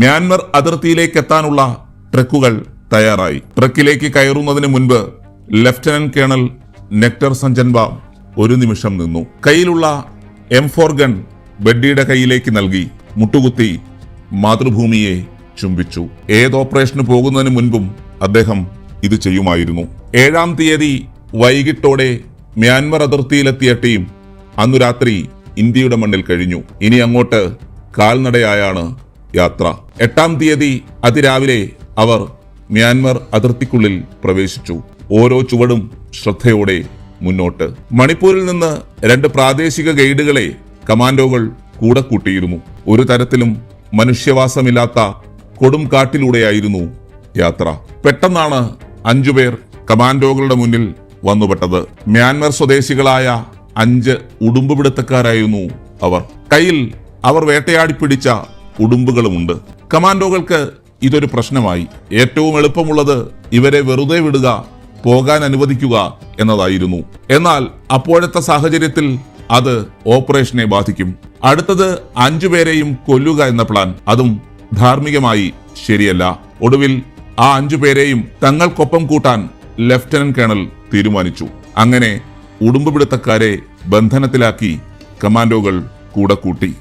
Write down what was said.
Myanmar അതിർത്തിയിലേക്ക് എത്താനുള്ള ട്രക്കുകൾ തയ്യാറായി. ട്രക്കിലേക്ക് കയറുന്നതിന് മുൻപ് ലഫ്റ്റനന്റ് കേണൽ നെക്ടർ സഞ്ജൻബ ഒരു നിമിഷം നിന്നു. കയ്യിലുള്ള എം ഫോർ ഗൺ ബെഡ്ഡിയുടെ കയ്യിലേക്ക് നൽകി മുട്ടുകുത്തി മാതൃഭൂമിയെ ചുംബിച്ചു. ഏത് ഓപ്പറേഷന് പോകുന്നതിന് മുൻപും അദ്ദേഹം ഇത് ചെയ്യുമായിരുന്നു. ഏഴാം തീയതി വൈകിട്ടോടെ മ്യാൻമർ അതിർത്തിയിലെത്തിയ ടീം അന്നു രാത്രി ഇന്ത്യയുടെ മണ്ണിൽ കഴിഞ്ഞു. ഇനി അങ്ങോട്ട് കാൽനടയായാണ് യാത്ര. എട്ടാം തീയതി അതിരാവിലെ അവർ മ്യാൻമർ അതിർത്തിക്കുള്ളിൽ പ്രവേശിച്ചു. ഓരോ ചുവടും ശ്രദ്ധയോടെ മുന്നോട്ട്. മണിപ്പൂരിൽ നിന്ന് രണ്ട് പ്രാദേശിക ഗൈഡുകളെ കമാൻഡോകൾ കൂടെ കൂട്ടിയിരുന്നു. ഒരു തരത്തിലും മനുഷ്യവാസമില്ലാത്ത കൊടും കാട്ടിലൂടെയായിരുന്നു യാത്ര. പെട്ടെന്നാണ് അഞ്ചുപേർ കമാൻഡോകളുടെ മുന്നിൽ വന്നുപെട്ടത്. മ്യാൻമർ സ്വദേശികളായ അഞ്ച് ഉടുമ്പുപിടുത്തക്കാരായിരുന്നു അവർ. കയ്യിൽ അവർ വേട്ടയാടി പിടിച്ച ഉടുമ്പുകളുമുണ്ട്. കമാൻഡോകൾക്ക് ഇതൊരു പ്രശ്നമായി. ഏറ്റവും എളുപ്പമുള്ളത് ഇവരെ വെറുതെ വിടുക പോകാൻ അനുവദിക്കുക എന്നതായിരുന്നു. എന്നാൽ അപ്പോഴത്തെ സാഹചര്യത്തിൽ അത് ഓപ്പറേഷനെ ബാധിക്കും. അടുത്തത് അഞ്ചു പേരെയും കൊല്ലുക എന്ന പ്ലാൻ. അതും ധാർമ്മികമായി ശരിയല്ല. ഒടുവിൽ ആ അഞ്ചു പേരെയും തങ്ങൾക്കൊപ്പം കൂട്ടാൻ ലഫ്റ്റനന്റ് കേണൽ തീരുമാനിച്ചു. അങ്ങനെ ഉടുമ്പുപിടുത്തക്കാരെ ബന്ധനത്തിലാക്കി കമാൻഡോകൾ കൂടെ കൂട്ടി.